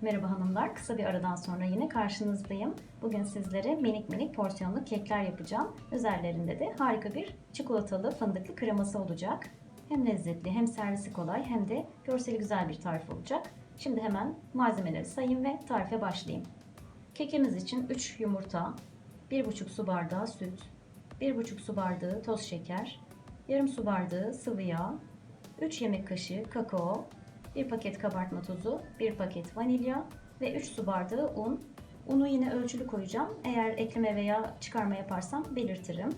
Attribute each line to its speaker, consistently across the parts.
Speaker 1: Merhaba hanımlar, kısa bir aradan sonra yine karşınızdayım. Bugün sizlere minik minik porsiyonlu kekler yapacağım. Üzerlerinde de harika bir çikolatalı fındıklı kreması olacak. Hem lezzetli hem servisi kolay hem de görseli güzel bir tarif olacak. Şimdi hemen malzemeleri sayayım ve tarife başlayayım. Kekimiz için 3 yumurta, 1,5 su bardağı süt, 1,5 su bardağı toz şeker, yarım su bardağı sıvı yağ, 3 yemek kaşığı kakao, 1 paket kabartma tozu, 1 paket vanilya ve 3 su bardağı un. Unu yine ölçülü koyacağım. Eğer ekleme veya çıkarma yaparsam belirtirim.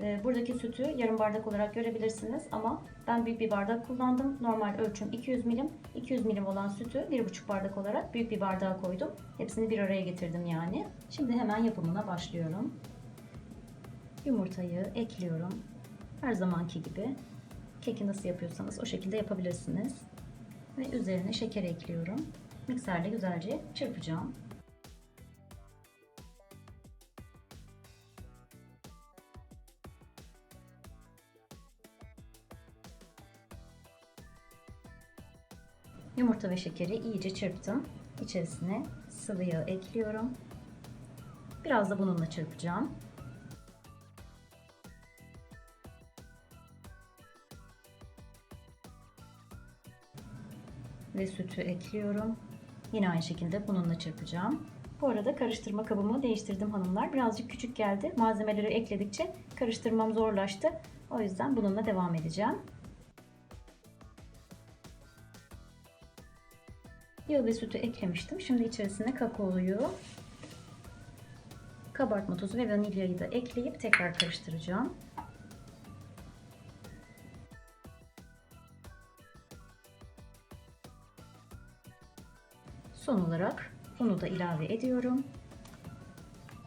Speaker 1: Ee, Buradaki sütü yarım bardak olarak görebilirsiniz ama ben büyük bir bardak kullandım. Normal ölçüm 200 milim. 200 milim olan sütü 1,5 bardak olarak büyük bir bardağa koydum. Hepsini bir araya getirdim yani. Şimdi hemen yapımına başlıyorum. Yumurtayı ekliyorum. Her zamanki gibi keki nasıl yapıyorsanız o şekilde yapabilirsiniz. Ve üzerine şeker ekliyorum. Mikserle güzelce çırpacağım. Yumurta ve şekeri iyice çırptım. İçerisine sıvı yağ ekliyorum. Biraz da bununla çırpacağım. Ve sütü ekliyorum. Yine aynı şekilde bununla çırpacağım. Bu arada karıştırma kabımı değiştirdim hanımlar. Birazcık küçük geldi. Malzemeleri ekledikçe karıştırmam zorlaştı. O yüzden bununla devam edeceğim. Yağ ve sütü eklemiştim. Şimdi içerisine kakaoyu, kabartma tozu ve vanilyayı da ekleyip tekrar karıştıracağım. Son olarak unu da ilave ediyorum.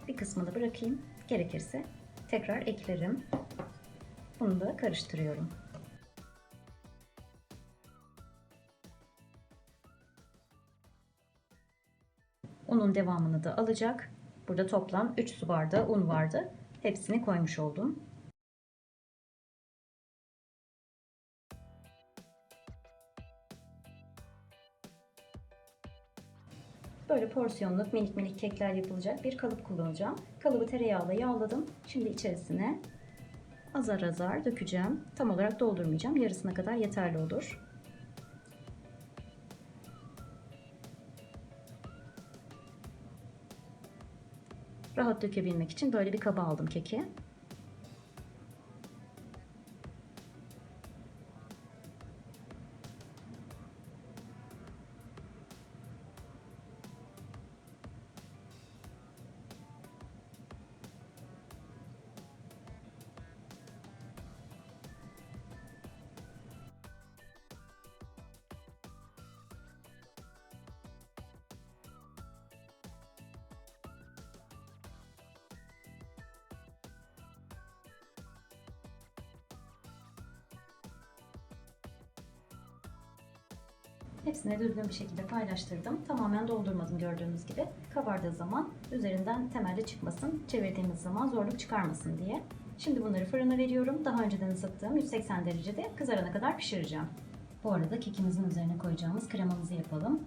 Speaker 1: Bir kısmını bırakayım. Gerekirse tekrar eklerim. Bunu da karıştırıyorum. Unun devamını da alacak. Burada toplam 3 su bardağı un vardı. Hepsini koymuş oldum. Böyle porsiyonluk minik minik kekler yapılacak bir kalıp kullanacağım. Kalıbı tereyağla yağladım. Şimdi içerisine azar azar dökeceğim. Tam olarak doldurmayacağım. Yarısına kadar yeterli olur. Rahat dökebilmek için böyle bir kaba aldım keki. Hepsini düzgün bir şekilde paylaştırdım. Tamamen doldurmadım gördüğünüz gibi. Kabardığı zaman üzerinden temelde çıkmasın, çevirdiğimiz zaman zorluk çıkarmasın diye. Şimdi bunları fırına veriyorum. Daha önceden ısıttığım 180 derecede kızarana kadar pişireceğim. Bu arada kekimizin üzerine koyacağımız kremamızı yapalım.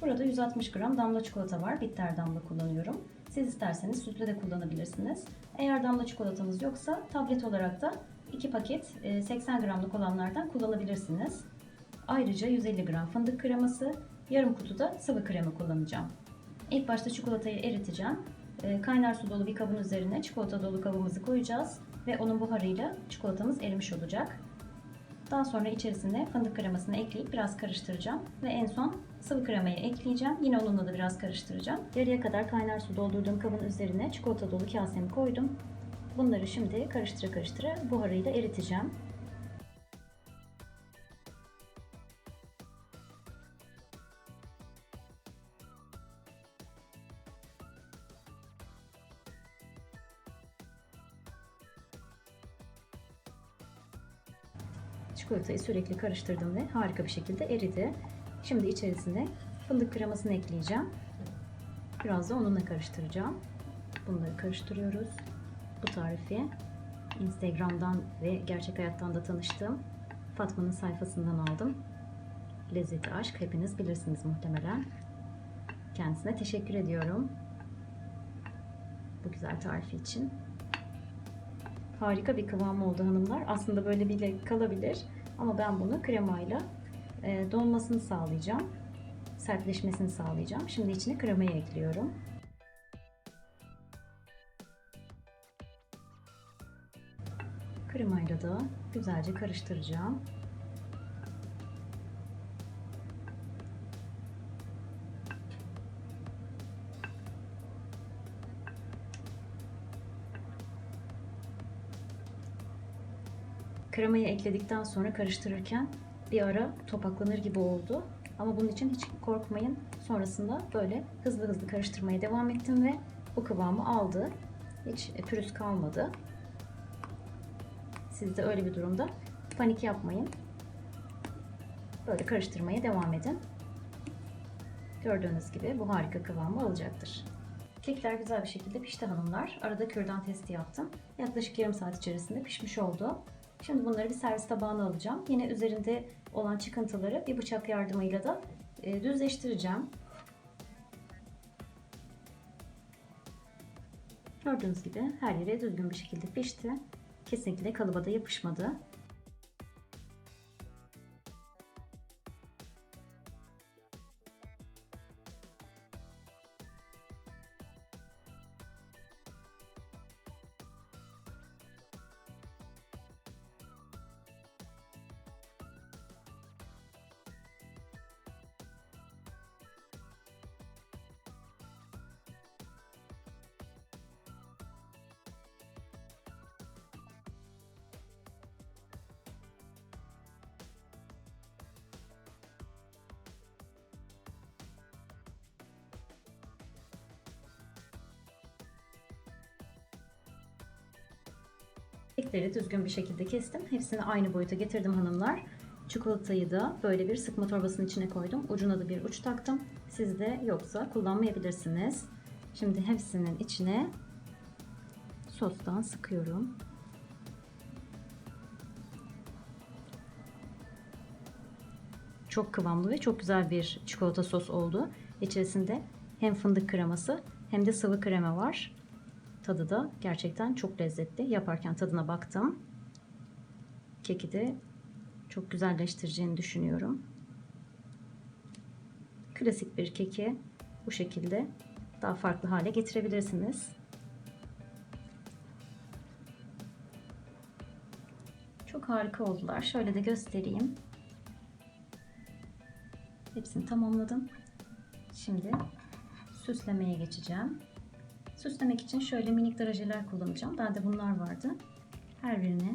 Speaker 1: Burada 160 gram damla çikolata var. Bitter damla kullanıyorum. Siz isterseniz sütle de kullanabilirsiniz. Eğer damla çikolatanız yoksa tablet olarak da 2 paket 80 gramlık olanlardan kullanabilirsiniz. Ayrıca 150 gram fındık kreması, yarım kutu da sıvı krema kullanacağım. İlk başta çikolatayı eriteceğim. Kaynar su dolu bir kabın üzerine çikolata dolu kabımızı koyacağız ve onun buharıyla çikolatamız erimiş olacak. Daha sonra içerisine fındık kremasını ekleyip biraz karıştıracağım ve en son sıvı kremayı ekleyeceğim. Yine onunla da biraz karıştıracağım. Yarıya kadar kaynar su doldurduğum kabın üzerine çikolata dolu kasemi koydum. Bunları şimdi karıştıra karıştıra buharıyla eriteceğim. Çikolatayı sürekli karıştırdım ve harika bir şekilde eridi. Şimdi içerisine fındık kremasını ekleyeceğim. Biraz da onunla karıştıracağım. Bunları karıştırıyoruz. Bu tarifi Instagram'dan ve gerçek hayattan da tanıştığım Fatma'nın sayfasından aldım. Lezzeti aşk hepiniz bilirsiniz muhtemelen. Kendisine teşekkür ediyorum. Bu güzel tarifi için. Harika bir kıvam oldu hanımlar. Aslında böyle bile kalabilir. Ama ben bunu kremayla e, donmasını sağlayacağım. Sertleşmesini sağlayacağım. Şimdi içine kremayı ekliyorum. Kremayla da güzelce karıştıracağım. Kremayı ekledikten sonra karıştırırken bir ara topaklanır gibi oldu. Ama bunun için hiç korkmayın. Sonrasında böyle hızlı hızlı karıştırmaya devam ettim ve bu kıvamı aldı. Hiç pürüz kalmadı. Siz de öyle bir durumda panik yapmayın. Böyle karıştırmaya devam edin. Gördüğünüz gibi bu harika kıvamı alacaktır. Kekler güzel bir şekilde pişti hanımlar. Arada kürdan testi yaptım. Yaklaşık yarım saat içerisinde pişmiş oldu. Şimdi bunları bir servis tabağına alacağım. Yine üzerinde olan çıkıntıları bir bıçak yardımıyla da e, düzleştireceğim. Gördüğünüz gibi her yere düzgün bir şekilde pişti. Kesinlikle kalıba da yapışmadı. Kekleri düzgün bir şekilde kestim. Hepsini aynı boyuta getirdim hanımlar. Çikolatayı da böyle bir sıkma torbasının içine koydum. Ucuna da bir uç taktım. Siz de yoksa kullanmayabilirsiniz. Şimdi hepsinin içine sostan sıkıyorum. Çok kıvamlı ve çok güzel bir çikolata sos oldu. İçerisinde hem fındık kreması hem de sıvı krema var. Tadı da gerçekten çok lezzetli. Yaparken tadına baktım. Keki de çok güzelleştireceğini düşünüyorum. Klasik bir keki bu şekilde daha farklı hale getirebilirsiniz. Çok harika oldular. Şöyle de göstereyim. Hepsini tamamladım. Şimdi süslemeye geçeceğim. Süslemek için şöyle minik drajeler kullanacağım. Bende bunlar vardı. Her birine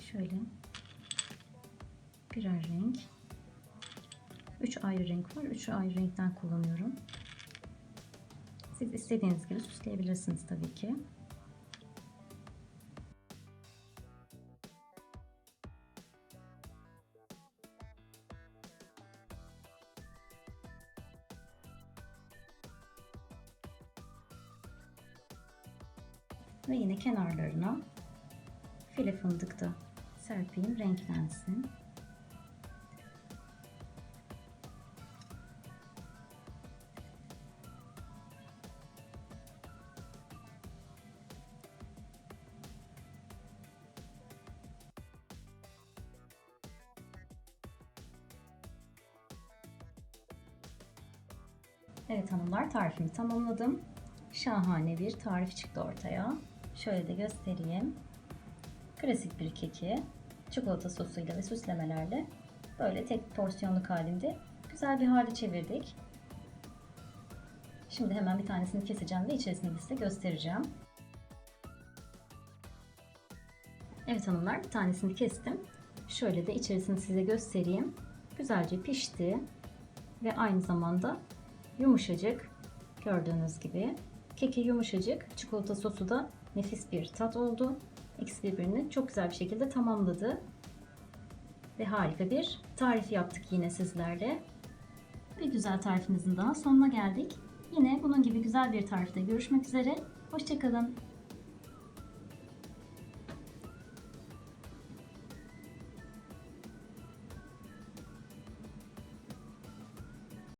Speaker 1: şöyle birer renk. Üç ayrı renk var. Üç ayrı renkten kullanıyorum. Siz istediğiniz gibi süsleyebilirsiniz tabii ki. Ve yine kenarlarına file fındık da serpeyim renklensin. Evet hanımlar tarifimi tamamladım. Şahane bir tarif çıktı ortaya. Şöyle de göstereyim. Klasik bir keki çikolata sosuyla ve süslemelerle böyle tek porsiyonluk halinde güzel bir hale çevirdik. Şimdi hemen bir tanesini keseceğim ve içerisini size göstereceğim. Evet hanımlar bir tanesini kestim. Şöyle de içerisini size göstereyim. Güzelce pişti ve aynı zamanda yumuşacık gördüğünüz gibi. Keki yumuşacık, çikolata sosu da nefis bir tat oldu. İkisi birbirini çok güzel bir şekilde tamamladı. Ve harika bir tarif yaptık yine sizlerle. Bir güzel tarifimizin daha sonuna geldik. Yine bunun gibi güzel bir tarifte görüşmek üzere. Hoşçakalın.